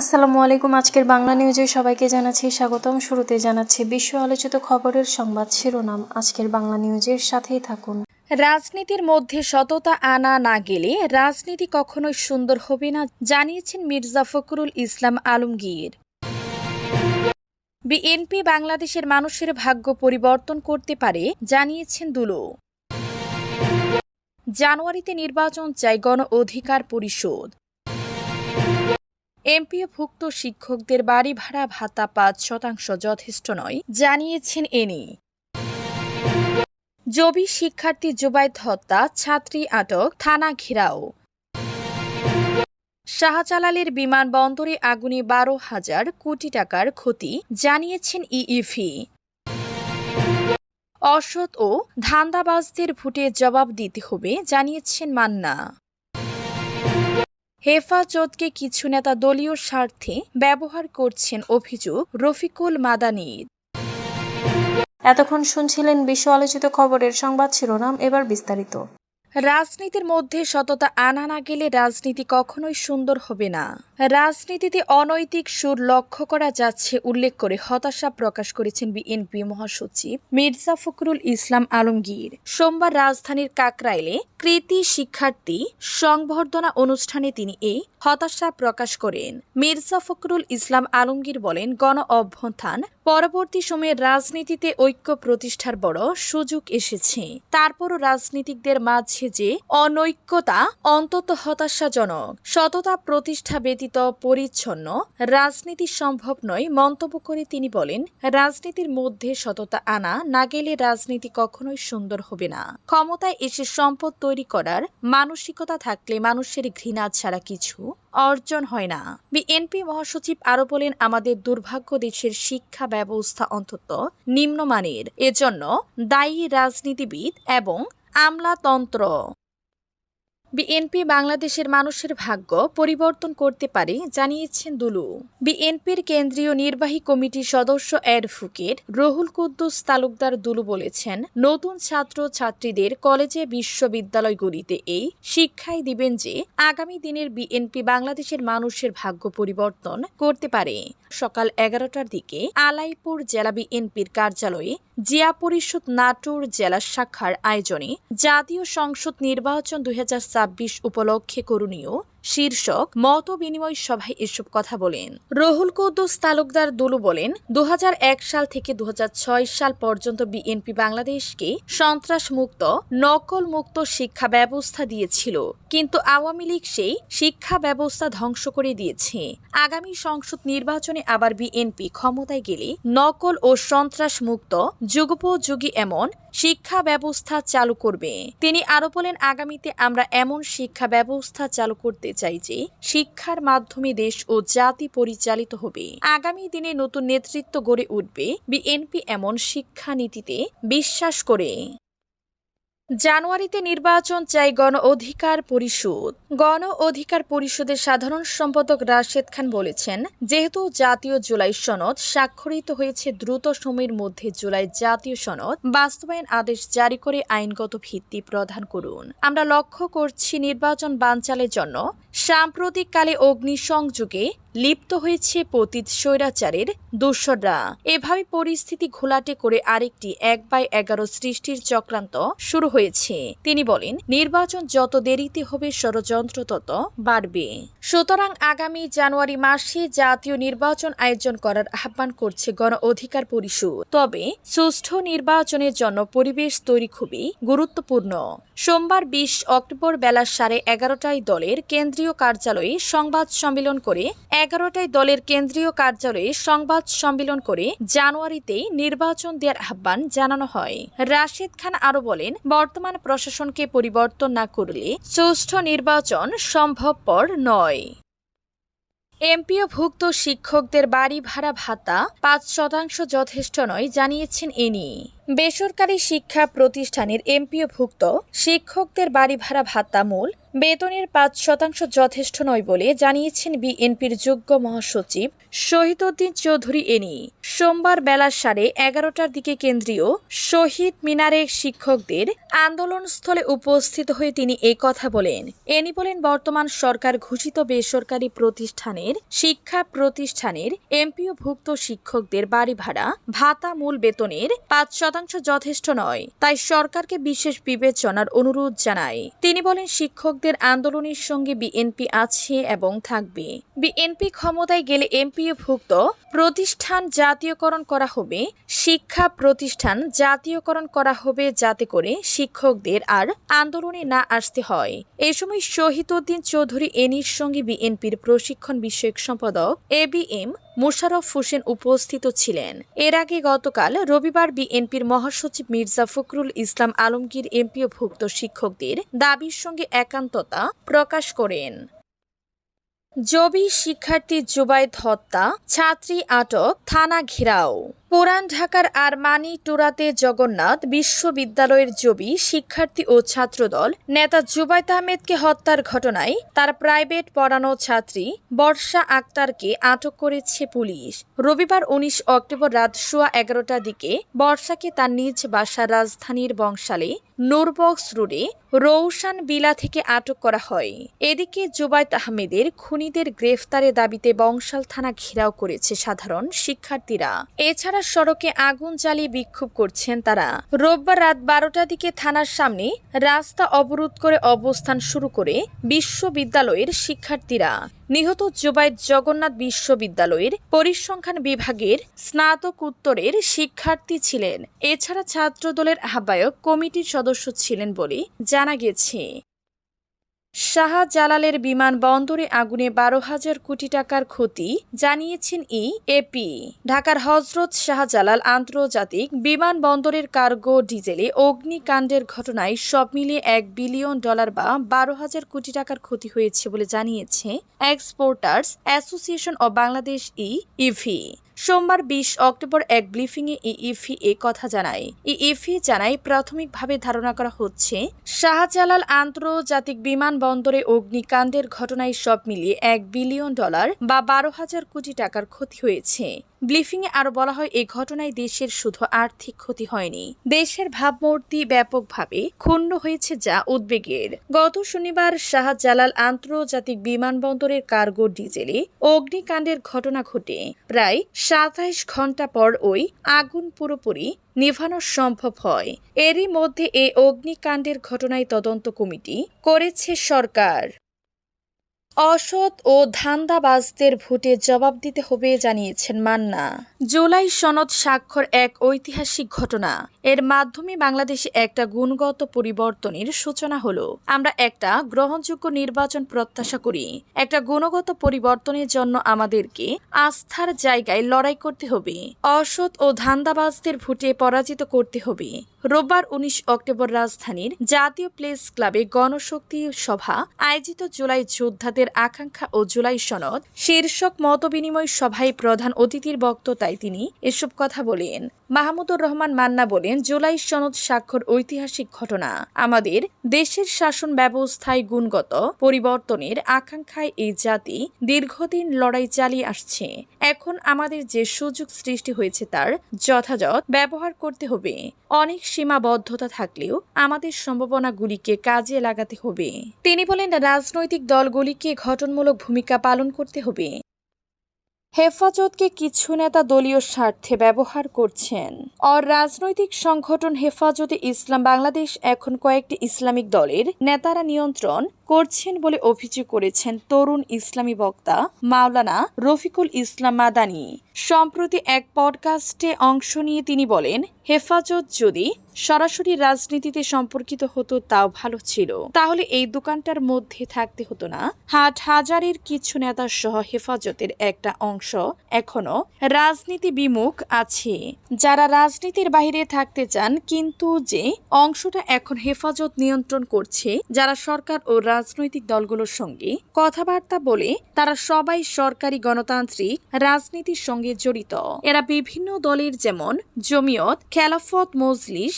আসসালামু আলাইকুম, আজকের বাংলা নিউজে সবাইকে জানাচ্ছি স্বাগতম। শুরুতে জানাচ্ছি বিশ্ব আলোচিত খবরের সংবাদ শিরোনাম। আজকের বাংলা নিউজের সাথেই থাকুন। রাজনীতির মধ্যে সততা আনা না গেলে রাজনীতি কখনোই সুন্দর হবে না, জানিয়েছেন মির্জা ফখরুল ইসলাম আলমগীর। বিএনপি বাংলাদেশের মানুষের ভাগ্য পরিবর্তন করতে পারে, জানিয়েছেন দুলো। জানুয়ারিতে নির্বাচন চাই গণ অধিকার পরিষদ। এমপিওভুক্ত শিক্ষকদের বাড়ি ভাড়া ভাতা পাঁচ শতাংশ যথেষ্ট নয়, জানিয়েছেন এনি জবি শিক্ষার্থী জুবাইদ হত্যা, ছাত্রী আটক, থানা ঘেরাও। শাহজালালের বিমানবন্দরে আগুনে বারো হাজার কোটি টাকার ক্ষতি, জানিয়েছেন ইইফি অসৎ ও ধান্দাবাজদের ভোটে জবাব দিতে হবে, জানিয়েছেন মান্না। হেফাজতকে কিছু নেতা দলীয় স্বার্থে ব্যবহার করছেন অভিযোগ রফিকুল মাদানির এতক্ষণ শুনছিলেন বিশ্ব আলোচিত খবরের সংবাদ শিরোনাম, এবার বিস্তারিত। রাজনীতির মধ্যে সততা আনা না গেলে রাজনীতি কখনোই সুন্দর হবে না। রাজনীতিতে অনৈতিক সুর লক্ষ্য করা যাচ্ছে, উল্লেখ করে হতাশা প্রকাশ করেছেন বিএনপি মহাসচিব মির্জা ফখরুল ইসলাম আলমগীর। সোমবার রাজধানীর কাকরাইলে কৃতি শিক্ষার্থী সংবর্ধনা অনুষ্ঠানে তিনি এই হতাশা প্রকাশ করেন। মির্জা ফখরুল ইসলাম আলমগীর বলেন, গণ অভ্যুত্থান, পরবর্তী সময়ে রাজনীতিতে ঐক্য প্রতিষ্ঠার বড় সুযোগ এসেছে। তারপরও রাজনীতিকদের মাঝে যে অনৈক্যতা অন্তত হতাশাজনক, সততা প্রতিষ্ঠা ব্যতীত পরিচ্ছন্ন, রাজনীতি সম্ভব নয় মন্তব্য করে তিনি বলেন, রাজনীতির মধ্যে সততা আনা না গেলে রাজনীতি কখনোই সুন্দর হবে না। ক্ষমতায় এসে সম্পদ তৈরি করার মানসিকতা থাকলে মানুষের ঘৃণা ছাড়া কিছু অর্জন হয় না। বিএনপি মহাসচিব আরও বলেন, আমাদের দুর্ভাগ্য দেশের শিক্ষা ব্যবস্থা অন্তত নিম্নমানের। এজন্য দায়ী রাজনীতিবিদ এবং আমলাতন্ত্র। বিএনপি বাংলাদেশের মানুষের ভাগ্য পরিবর্তন করতে পারে, জানিয়েছেন দুলু। বিএনপির কেন্দ্রীয় নির্বাহী কমিটির সদস্য অ্যাডভোকেট রহুল কুদ্দুস তালুকদার দুলু বলেছেন, নতুন ছাত্র ছাত্রীদের কলেজে বিশ্ববিদ্যালয়গুলিতে এই শিক্ষাই দিবেন যে আগামী দিনের বিএনপি বাংলাদেশের মানুষের ভাগ্য পরিবর্তন করতে পারে। সকাল এগারোটার দিকে আলাইপুর জেলা বিএনপির কার্যালয়ে জিয়া পরিষদ নাটোর জেলা শাখার আয়োজনে জাতীয় সংসদ নির্বাচন দুই উপলক্ষে করণীয়। শীর্ষক মত বিনিময় সভায় এসব কথা বলেন। রহুল কৌদ্দুস তালুকদার দুলু বলেন দু হাজার এক সাল থেকে দু হাজার ছয় সাল পর্যন্ত বিএনপি বাংলাদেশকে সন্ত্রাস মুক্ত নকল মুক্ত শিক্ষা ব্যবস্থা দিয়েছিল, কিন্তু আওয়ামী লীগ সেই শিক্ষা ব্যবস্থা ধ্বংস করে দিয়েছে। আগামী সংসদ নির্বাচনে আবার বিএনপি ক্ষমতায় গেলে নকল ও সন্ত্রাস মুক্ত যুগোপযোগী এমন শিক্ষা ব্যবস্থা চালু করবে। তিনি আরও বলেন, আগামীতে আমরা এমন শিক্ষা ব্যবস্থা চালু করতে চাই যে শিক্ষার মাধ্যমে দেশ ও জাতি পরিচালিত হবে। আগামী দিনে নতুন নেতৃত্ব গড়ে উঠবে বিএনপি এমন শিক্ষানীতিতে বিশ্বাস করে। জানুয়ারিতে নির্বাচন চাই গণ অধিকার পরিষদ। গণ অধিকার পরিষদের সাধারণ সম্পাদক রাশেদ খান বলেছেন, যেহেতু জাতীয় জুলাই সনদ স্বাক্ষরিত হয়েছে দ্রুত সময়ের মধ্যে জুলাই জাতীয় সনদ বাস্তবায়ন আদেশ জারি করে আইনগত ভিত্তি প্রদান করুন। আমরা লক্ষ্য করছি নির্বাচন বানচালের জন্য সাম্প্রতিককালে অগ্নিসংযোগে লিপ্ত হয়েছে পতিত স্বৈরাচারের দোসররা এভাবে পরিস্থিতি ঘোলাটে করে আরেকটি এক বাই এগারো সৃষ্টির চক্রান্ত শুরু হয়েছে। তিনি বলেন, নির্বাচন যত দেরিতে হবে, ষড়যন্ত্র তত বাড়বে। সুতরাং আগামী জানুয়ারি মাসে জাতীয় নির্বাচন আয়োজন করার আহ্বান করছে গণ অধিকার পরিষদ। তবে সুষ্ঠু নির্বাচনের জন্য পরিবেশ তৈরি খুবই গুরুত্বপূর্ণ। সোমবার বিশ অক্টোবর বেলা সাড়ে এগারোটায় দলের কেন্দ্রীয় কার্যালয়ে সংবাদ সম্মেলন করে এগারোটায় দলের কেন্দ্রীয় কার্যালয়ে সংবাদ সম্মেলন করে জানুয়ারিতেই নির্বাচন দেওয়ার আহ্বান জানানো হয়। রাশেদ খান আরও বলেন, বর্তমান প্রশাসনকে পরিবর্তন না করলে সুষ্ঠু নির্বাচন সম্ভবপর নয়। এমপিওভুক্ত শিক্ষকদের বাড়ি ভাড়া ভাতা পাঁচ শতাংশ যথেষ্ট নয়, জানিয়েছেন এনি বেসরকারি শিক্ষা প্রতিষ্ঠানের এমপিওভুক্ত শিক্ষকদের বাড়ি ভাড়া ভাতা মূল বেতনের পাঁচ শতাংশ যথেষ্ট নয় বলে জানিয়েছেন বিএনপির যোগ্য মহাসচিব শহীদউদ্দিন চৌধুরী এনি। সোমবার বেলা সাড়ে এগারোটার দিকে কেন্দ্রীয় শহীদ মিনারে শিক্ষকদের আন্দোলনস্থলে উপস্থিত হয়ে তিনি এই কথা বলেন। এনি বলেন, বর্তমান সরকার ঘোষিত বেসরকারি প্রতিষ্ঠানের শিক্ষা প্রতিষ্ঠানের এমপিওভুক্ত শিক্ষকদের বাড়ি ভাড়া ভাতা মূল বেতনের পাঁচ শতাংশ যথেষ্ট নয়। তাই সরকারকে বিশেষ বিবেচনার অনুরোধ জানায় তিনি বলেন, শিক্ষকদের আন্দোলনের সঙ্গে বিএনপি আছে এবং থাকবে। বিএনপি ক্ষমতায় গেলে এমপিওভুক্ত প্রতিষ্ঠান জাতীয়করণ করা হবে, শিক্ষা প্রতিষ্ঠান জাতীয়করণ করা হবে যাতে করে শিক্ষকদের আর আন্দোলনে না আসতে হয়। এ সময় শহীদউদ্দিন চৌধুরী এনির সঙ্গে বিএনপির প্রশিক্ষণ বিষয়ক সম্পাদক A B M Mosharraf Hossain উপস্থিত ছিলেন। এর আগে গতকাল রবিবার বিএনপির মহাসচিব মির্জা ফখরুল ইসলাম আলমগীর এমপিওভুক্ত শিক্ষকদের দাবির সঙ্গে একান্ততা প্রকাশ করেন। জবি শিক্ষার্থী জুবাইদ হত্যা, ছাত্রী আটক, থানা ঘেরাও। পুরান ঢাকার আরমানি টুরাতে জগন্নাথ বিশ্ববিদ্যালয়ের জবি শিক্ষার্থী ও ছাত্রদল নেতা জুবাইত আহমেদকে হত্যার ঘটনায় তার প্রাইভেট পড়ানো ছাত্রী বর্ষা আক্তারকে আটক করেছে পুলিশ। রবিবার উনিশ অক্টোবর রাত সোয়া এগারোটার দিকে বর্ষাকে তার নিজ বাসা রাজধানীর বংশালে নূরবক্স রোডে রৌশান বিলা থেকে আটক করা হয়। এদিকে জুবাইদ আহমেদের খুনিদের গ্রেফতারের দাবিতে বংশাল থানা ঘেরাও করেছে সাধারণ শিক্ষার্থীরা। এছাড়া সড়কে আগুন জ্বালিয়ে বিক্ষোভ করছেন তারা। রোববার রাত বারোটার দিকে থানার সামনে রাস্তা অবরোধ করে অবস্থান শুরু করে বিশ্ববিদ্যালয়ের শিক্ষার্থীরা। নিহত জুবাইদ জগন্নাথ বিশ্ববিদ্যালয়ের পরিসংখ্যান বিভাগের স্নাতকোত্তরের শিক্ষার্থী ছিলেন। এছাড়া ছাত্রদলের আহ্বায়ক কমিটির সদস্য ছিলেন বলে জানা গেছে। শাহজালালের বিমানবন্দরে আগুনে বারো হাজার কোটি টাকার ক্ষতি জানিয়েছেন ই এপি ঢাকার হজরত শাহজালাল আন্তর্জাতিক বিমানবন্দরের কার্গো ডিজেলে অগ্নিকাণ্ডের ঘটনায় সব মিলিয়ে এক বিলিয়ন ডলার বা বারো হাজার কোটি টাকার ক্ষতি হয়েছে বলে জানিয়েছে এক্সপোর্টার্স অ্যাসোসিয়েশন অব বাংলাদেশ ই ইভি সোমবার বিশ অক্টোবর এক ব্রিফিংয়ে ইইফি এ কথা জানায়। ইইফি জানায়, প্রাথমিকভাবে ধারণা করা হচ্ছে, শাহজালাল আন্তর্জাতিক বিমানবন্দরে অগ্নিকাণ্ডের ঘটনায় সব মিলিয়ে এক বিলিয়ন ডলার বা বারো হাজার কোটি টাকার ক্ষতি হয়েছে। ব্লিফিংয়ে আরও বলা হয় এই ঘটনায় দেশের শুধু আর্থিক ক্ষতি হয়নি। দেশের ভাবমূর্তি ব্যাপকভাবে ক্ষুণ্ণ হয়েছে যা উদ্বেগের। গত শনিবার শাহজালাল আন্তর্জাতিক বিমানবন্দরের কার্গো ডিজেলে অগ্নিকাণ্ডের ঘটনা ঘটে। প্রায় সাতাইশ ঘণ্টা পর ওই আগুন পুরোপুরি নিভানো সম্ভব হয়। এরই মধ্যে এই অগ্নিকাণ্ডের ঘটনায় তদন্ত কমিটি করেছে সরকার। অসৎ ও ধান্দাবাজদের ভোটে জবাব দিতে হবে জানিয়েছেন মান্না। জুলাই সনদ স্বাক্ষর এক ঐতিহাসিক ঘটনা। এর মাধ্যমে বাংলাদেশে একটা গুণগত পরিবর্তনের সূচনা হলো। আমরা একটা গ্রহণযোগ্য নির্বাচন প্রত্যাশা করি। একটা গুণগত পরিবর্তনের জন্য আমাদেরকে আস্থার জায়গায় লড়াই করতে হবে। অসৎ ও ধান্দাবাজদের ভোটে পরাজিত করতে হবে। রোববার উনিশ অক্টোবর রাজধানীর জাতীয় প্লেস ক্লাবে গণশক্তি সভা আয়োজিত জুলাই যোদ্ধাদের আকাঙ্ক্ষা ও জুলাই সনদ, শীর্ষক মতবিনিময় সভায় প্রধান অতিথির বক্ততায় তিনি এসব কথা বলেন। মাহমুদুর রহমান মান্না বলেন, জুলাই সনদ স্বাক্ষর ঐতিহাসিক ঘটনা। আমাদের দেশের শাসন ব্যবস্থায় গুণগত পরিবর্তনের আকাঙ্ক্ষায় এই জাতি দীর্ঘদিন লড়াই চালিয়ে আসছে। এখন আমাদের যে সুযোগ সৃষ্টি হয়েছে তার যথাযথ ব্যবহার করতে হবে। অনেক সীমাবদ্ধতা থাকলেও আমাদের সম্ভাবনাগুলিকে কাজে লাগাতে হবে। তিনি বলেন, রাজনৈতিক দলগুলিকে গঠনমূলক ভূমিকা পালন করতে হবে। হেফাজতকে কিছু নেতা দলীয় স্বার্থে ব্যবহার করছেন। অর রাজনৈতিক সংগঠন হেফাজতে ইসলাম বাংলাদেশ এখন কয়েকটি ইসলামিক দলের নেতারা নিয়ন্ত্রণ করছেন বলে অভিযোগ করেছেন তরুণ ইসলামী বক্তা মাওলানা রফিকুল ইসলাম মাদানি। সম্প্রতি এক পডকাস্টে অংশ নিয়ে তিনি বলেন, হেফাজত যদি সরাসরি রাজনীতিতে সম্পর্কিত হতো, তাও ভালো ছিল। তাহলে এই দোকানটার মধ্যে থাকতে হতো না। হাট হাজারের কিছু নেতা সহ হেফাজতের একটা অংশ এখনও রাজনীতি বিমুখ আছে। যারা রাজনীতির বাইরে থাকতে চান, কিন্তু যে অংশটা এখন হেফাজত নিয়ন্ত্রণ করছে, যারা সরকার ও রাজনৈতিক দলগুলোর সঙ্গে কথাবার্তা বলে তারা সবাই সরকারি গণতান্ত্রিক রাজনীতির সঙ্গে জড়িত। এরা বিভিন্ন দলের যেমন জমিয়ত, খেলাফত, মজলিস